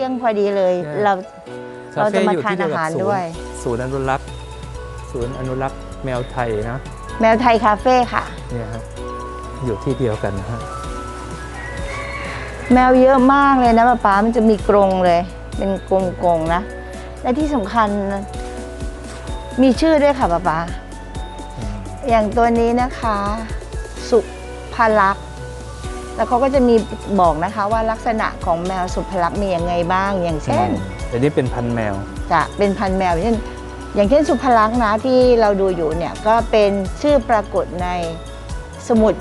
ที่ยงพอดีเลยใช่เราคเราจะมาฟ่ทานที่เดีอากับหารศูนด้วย ศูนย์อนุรักษ์ ศูนย์อนุรักษ์แมวไทยนะแมวไทยคาเฟ่ค่ะ เนี่ยครับอยู่ที่เดียวกันนะฮะแมวเยอะมากเลยนะป๊าป๊ามันจะมีกรงเลย เป็นกรงกรงๆนะ และที่สำคัญ มีชื่อด้วยค่ะป๊าป๊าอืมอย่างตัวนี้นะคะ สุภลักษณ์ แล้วเขาก็จะมีบอกนะคะว่าลักษณะของแมวสุภลักษณ์มีอย่างไงบ้างอย่างเช่นอันนี้เป็นพันธุ์แมวจะเป็นพันธุ์แมวอย่างเช่นอย่างเช่นสุภลักษณ์นะที่เราดูอยู่เนี่ยก็เป็นชื่อปรากฏในสมุด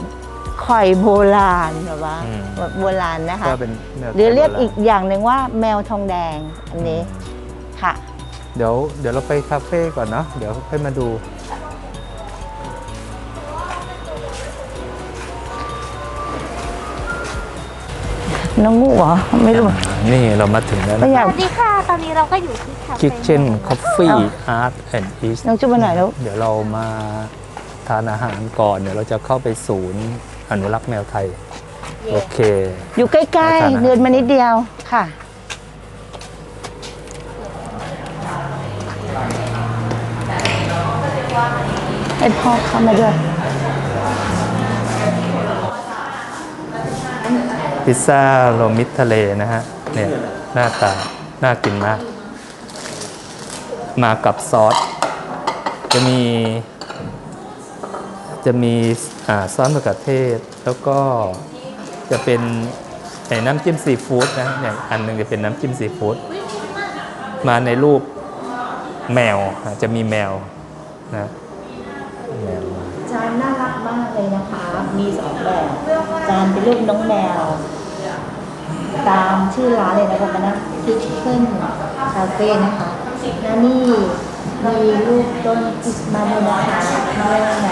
ข่อยโบราณแบบว่าอืมแบบโบราณนะคะก็เป็นแมวหรือเรียกไทอีกอย่างหนึ่งว่าแมวทองแดงอันนี้ค่ะ เดี๋ยวเดี๋ยวเราไปคาเฟ่ก่อนเนาะเดี๋ยวค่อยมาดู น้องงูเหรอ ไม่รู้ นี่เรามาถึงแล้วไม่นะอยากสวัสดีค่ะ ตอนนี้เราก็อยู่ที่คาเฟ่คิทเช่นคอฟฟี่เอาอาร์ตแอนด์อีสน้องจุ๊บมาหน่อยแล้ว เดี๋ยวเรามาทานอาหารก่อน เดี๋ยวเราจะเข้าไปศูนย์อนุรักษ์แมวไทย โอเค อยู่ใกล้ไปทานอาหารๆเดินมานิดเดียวค่ะให้พ่อเข้ามาด้วย พิซซ่าโรมิตทะเลนะฮะเนี่ยหน้าตา น่ากินมาก มากับซอส จะมี จะมีซอสมะเขือเทศ แล้วก็จะเป็นไอ้น้ำจิ้มซีฟู้ดนะอย่างอันหนึงจะเป็นน้ำจิ้มซีฟู้ดมาในรูปแมวจะมีแมวนะแมวจานน่ารักมากเลยนะคะ มีสองแบบ จานเป็นรูปน้องแมว ตามชื่อร้านเลยนะคะนะคิทเช่นคาเฟ่นะคะ และนี่มีรูปต้นคริสต์มาสด้วยนะคะข้างใน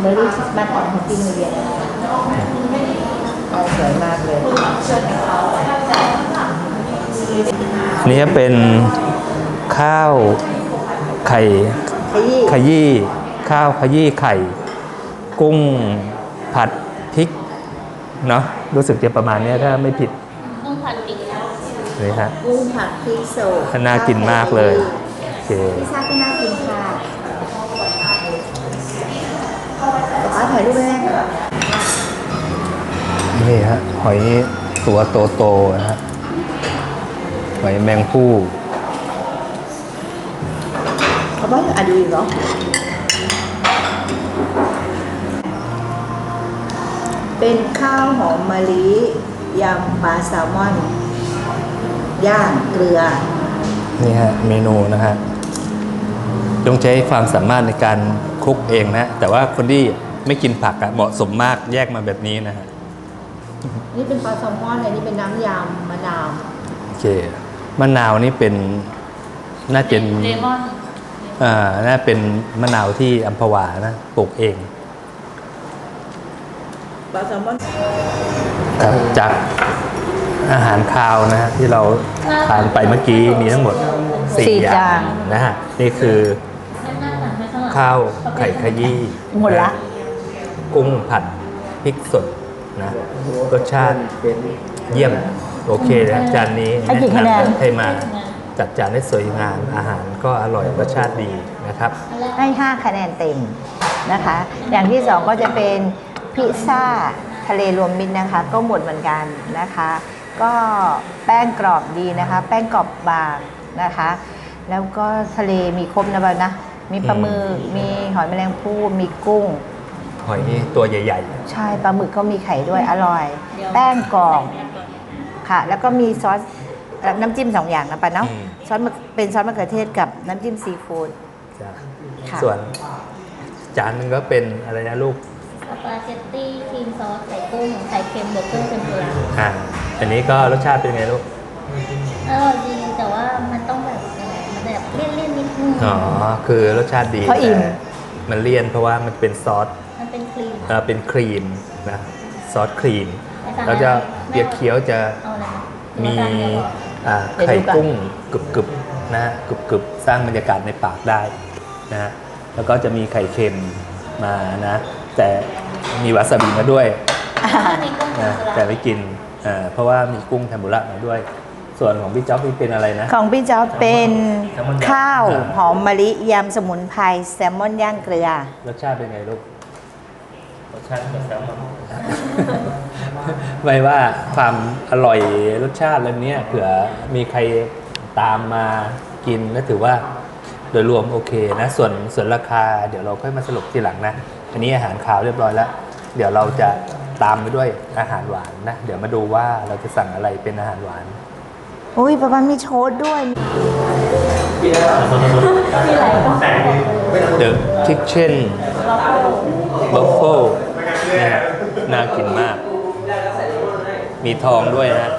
เมอรี่คริสต์มาสของแฮปปี้นิวเยียร์นะคะสวยมากเลยอันนี้เป็นข้าวไข่ขยี้ขยี้ข้าวขยี้ไข่ กุ้ง ผัดพริกเนาะรู้สึกจะประมาณเนี้ยถ้าไม่ผิดต้องผัดพริกนะนี่ฮะกุ้งผัดพริกโซน่ากินมากเลยโอเคพิซซ่าก็น่ากินค่ะขอถ่ายรูปแรกนี่ฮะหอยตัวโตๆนะฮะหอยแมงผู้เขาบอกอะดูอีกเหรอ เป็นข้าวหอมมะลิยำปลาแซลมอน ย่างเกลือ นี่ฮะเมนูนะฮะต้องใช้ความสามารถในการคลุกเองนะ แต่ว่าคนที่ไม่กินผักอะเหมาะสมมากแยกมาแบบนี้นะฮะนี่เป็นปลาแซลมอนอันนี้เป็นน้ำยำมะนาว โอเคมะนาวนี่เป็นน่าเป็นเลมอน อ่าน่าเป็นมะนาวที่อัมพวานะปลูกเอง ปลาแซลมอนครับจากอาหารคาวนะฮะที่เราทานไปเมื่อกี้มีทั้งหมดสี่4อย่าอย่าง งนะฮะนี่คือหน้าหนังไม่ข้างหลังข้าวไข่ขยี้หมดละ นกุ้งผัดพริกสดนะรสชาติเยี่ยมโอเคนะจานนี้ให้กี่คะแนนให้มาจัดจานให้สวยงามอาหารก็อร่อยรสชาติดีนะครับ ให้ 5 คะแนนเต็มนะคะ อย่างที่ 2 ก็จะเป็น พิซซ่าทะเลรวมมิตรนะคะ ก็หมดเหมือนกันนะคะ ก็แป้งกรอบดีนะคะ แป้งกรอบบางนะคะ แล้วก็ทะเลมีครบนะบานะ มีปลาหมึกมีหอยแมลงภู่มีกุ้ง หอยนี่ตัวใหญ่ ใช่ปลาหมึกก็มีไข่ด้วยอร่อย แป้งกรอบค่ะ แล้วก็มีซอสเอ่อน้ำจิ้มสองอย่างนะปะเนาะอืม ซอสมะเป็นซอสมะเขือเทศกับน้ำจิ้มซีฟู้ด ๆจ้ะค่ะ ส่วนจานหนึงก็เป็นอะไรนะลูก สปาเกตตี้ครีมซอสไข่กุ้งไข่เค็มเบอร์เกอร์เป็นตัวอ่าอันนี้ก็รสชาติเป็นไงลูก อร่อยดีแต่ว่ามันต้องแบบยังไงมันแบบเลี่ยนๆนิดนึงอ๋อ คือรสชาติดีเพราะอิ่ม แต่มันเลี่ยนเพราะว่ามันเป็นซอสมันเป็นครีม เอ่อเป็นครีมนะซอสครีม แต่แล้วจะเปียกเคี้ยวจะเอาอะไรนะมีเอาจานเดียวเหรออ่าเดี๋ยวไข่ดูก่อนกุ้งกรึบๆนะฮะกรึบๆสร้างบรรยากาศในปากได้นะฮะแล้วก็จะมีไข่เค็มมานะ แต่มีวาซาบิมาด้วยอันนี้กุ้งนะสลัดแต่ไม่กินอ่าเพราะว่ามีกุ้งเทมปุระมาด้วยสส่วนของพี่จ๊อบนี่เป็นอะไรนะ ของพี่จ๊อบเป็นแซลมอนย่างข้าวอ่า หอมมะลิยำสมุนไพรแซลมอนย่างเกลือ รสชาติเป็นไงลูก รสชาติแบบแซลมอนไม่ว่าความอร่อยรสชาติอะไรเนี้ยเผื่อมีใครตามมากินแล้วถือว่าโดยรวมโอเคนะ ส่วนส่วนราคาเดี๋ยวเราค่อยมาสรุปทีหลังนะ อันนี้อาหารขาวเรียบร้อยแล้ว เดี๋ยวเราจะตามไปด้วยอาหารหวานนะ เดี๋ยวมาดูว่าเราจะสั่งอะไรเป็นอาหารหวาน อุ้ยประมาณมีโชดด้วย The Kitchen Buffalo เนี่ยน่ากินมาก มีทองด้วยนะ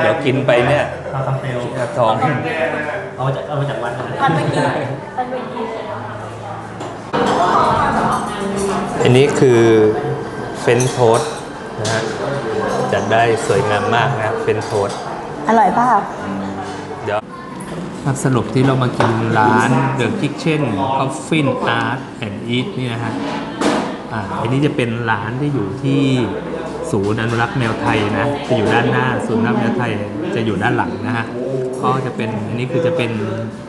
เดี๋ยวกินไปเนี่ยปลาคำเปลวทอง เอามาจากเอามาจากวัดนะอัน นี้คือเฟนโทสนะฮะจัดได้สวยงามมากนะเฟนโทสอร่อยเปล่าเดี๋ยวครับสรุปที่เรามากินร้าน The Kitchen Coffin Art and Eat นี่นะฮะอ่าอันนี้จะเป็นร้านที่อยู่ที่ศูนย์อนุรักษ์แมวไทยนะจะอยู่ด้านหน้า ศูนย์อนุรักษ์แมวไทยจะอยู่ด้านหลังนะฮะก็จะเป็นอันนี้คือจะเป็น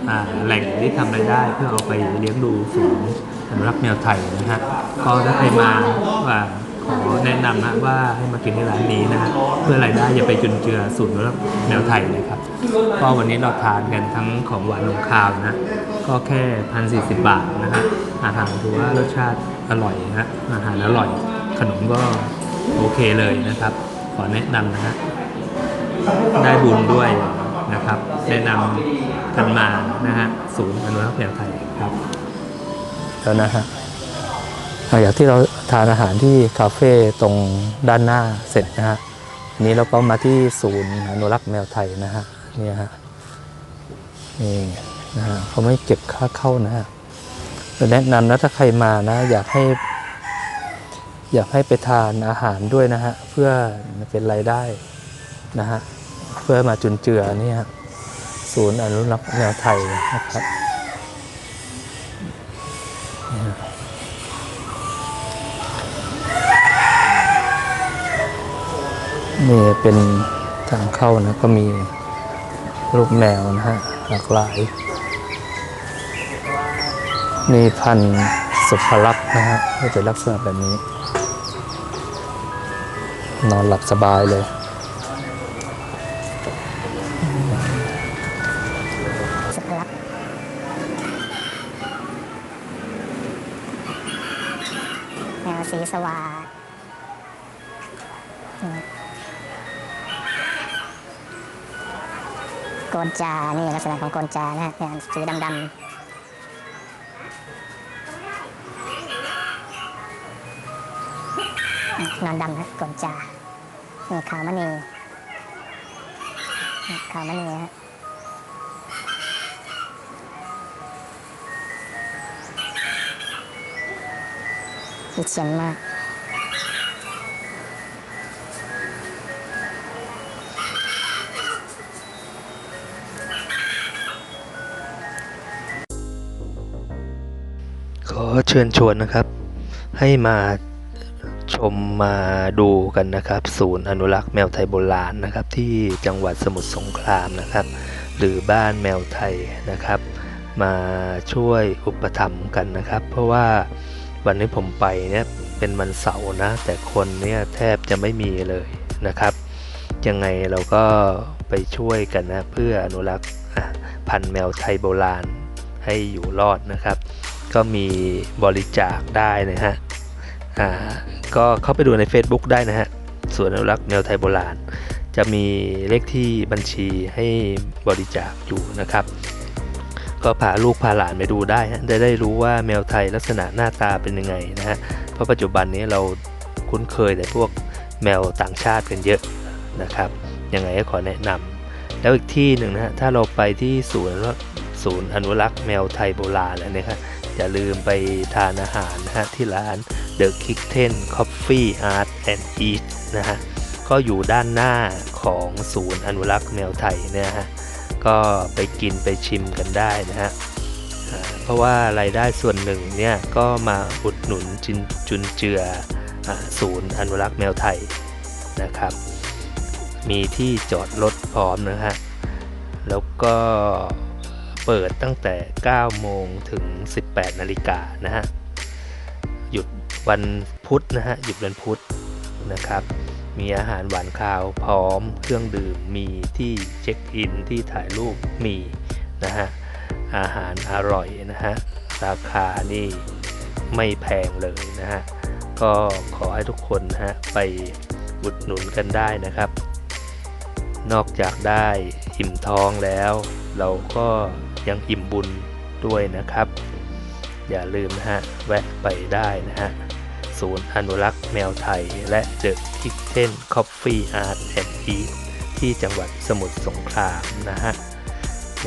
อ่าแหล่งที่ทำรายได้เพื่อเอาไปเลี้ยงดูศูนย์ อนุรักษ์แมวไทยนะฮะก็ถ้าใครมาว่าขอแนะนำนะว่าให้มากินที่ร้านนี้นะฮะเพื่อรายได้อย่าไปจุนเจือศูนย์อนุรักษ์แมวไทยนะครับก็วันนี้เราทานกันทั้งของหวานของคาวนะก็แค่พันสี่สิบบาทนะฮะอาหารถือว่ารสชาติอร่อยนะฮะอาหารอร่อย ขนมก็โอเคเลยนะครับ ขอแนะนำนะฮะได้บุญด้วยนะครับแนะนำกันมานะฮะศูนย์อนุรักษ์แมวไทยครับ แล้วนะฮะหลังจากที่เราทานอาหารที่คาเฟ่ตรงด้านหน้าเสร็จนะฮะนี้เราก็มาที่ศูนย์อนุรักษ์แมวไทยนะฮะนี่ฮะนี่นะฮะเขาไม่เก็บค่าเข้านะฮะแนะนำนะถ้าใครมานะ อยากให้ อยากให้ไปทานอาหารด้วยนะฮะเพื่อเป็นรายได้นะฮะเพื่อมาจุนเจือนี่ฮะศูนย์อนุรักษ์แมวไทยนะครับ นี่เป็นทางเข้านะก็มีรูปแมวนะฮะหลากหลายนี่พันธุ์สุภลักษณ์นะฮะก็จะลักษณะแบบนี้ นอนหลับสบายเลยสุภลักแนวสีสว่าง กนจา นี่ลักษณะของโกนจานะฮะสีดำดำนอนดำนะโกนจา นี่ขาวมณีนี่ขาวมณีนะฮะวิเชียนมาก ชิญชวนนะครับ ให้มาชมมาดูกันนะครับ ศูนย์อนุรักษ์แมวไทยโบราณนะครับ ที่จังหวัดสมุทรสงครามนะครับ หรือบ้านแมวไทยนะครับ มาช่วยอุปถัมภ์กันนะครับ เพราะว่าวันนี้ผมไปเนี่ยเป็นวันเสาร์นะ แต่คนเนี่ยแทบจะไม่มีเลยนะครับ ยังไงเราก็ไปช่วยกันนะ เพื่ออนุรักษ์พันธุ์แมวไทยโบราณให้อยู่รอดนะครับ ก็มีบริจาคได้นะฮะอ่าก็เข้าไปดูใน Facebook ได้นะฮะสวนอนุรักษ์แมวไทยโบราณ จะมีเลขที่บัญชีให้บริจาคอยู่นะครับ ก็พาลูกพาหลานไปดูได้ฮะจะได้รู้ว่าแมวไทยลักษณะหน้าตาเป็นยังไงนะฮะเพราะปัจจุบันนี้เราคุ้นเคยแต่พวกแมวต่างชาติกันเยอะนะครับยังไงก็ขอแนะนำแล้วอีกที่หนึ่งนะฮะถ้าเราไปที่ศูนย์อนุรักษ์ศูนย์อนุรักษ์แมวไทยโบราณแล้วเนะครับ อย่าลืมไปทานอาหารนะฮะที่ร้าน The Kitten Coffee Art and Eat นะฮะก็อยู่ด้านหน้าของศูนย์อนุรักษ์แมวไทยเนี่ยฮะก็ไปกินไปชิมกันได้นะฮะเพราะว่ารายได้ส่วนหนึ่งเนี่ยก็มาอุดหนุนจุนจุนเจืออศูนย์อนุรักษ์แมวไทยนะครับ มีที่จอดรถพร้อมนะฮะแล้วก็ เปิดตั้งแต่ 9 โมงถึง 18 นาฬิกานะฮะ หยุดวันพุธนะฮะ หยุดวันพุธนะครับ มีอาหารหวานคาวพร้อมเครื่องดื่มมีที่เช็คอินที่ถ่ายรูปมีนะฮะ อาหารอร่อยนะฮะ ราคานี่ไม่แพงเลยนะฮะ ก็ขอให้ทุกคนนะฮะไปอุดหนุนกันได้นะครับ นอกจากได้อิ่มท้องแล้ว เราก็ ยังอิ่มบุญด้วยนะครับ อย่าลืมนะฮะ แวะไปได้นะฮะ ศูนย์อนุรักษ์แมวไทยและเดอะคิกเทนคอฟฟี่อาร์ตแอนด์อีที่จังหวัดสมุทรสงครามนะฮะ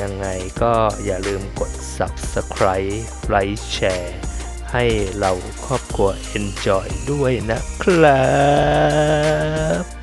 ยังไงก็อย่าลืมกด Subscribe ไลค์แชร์ให้เราครอบครัว Enjoy ด้วยนะครับ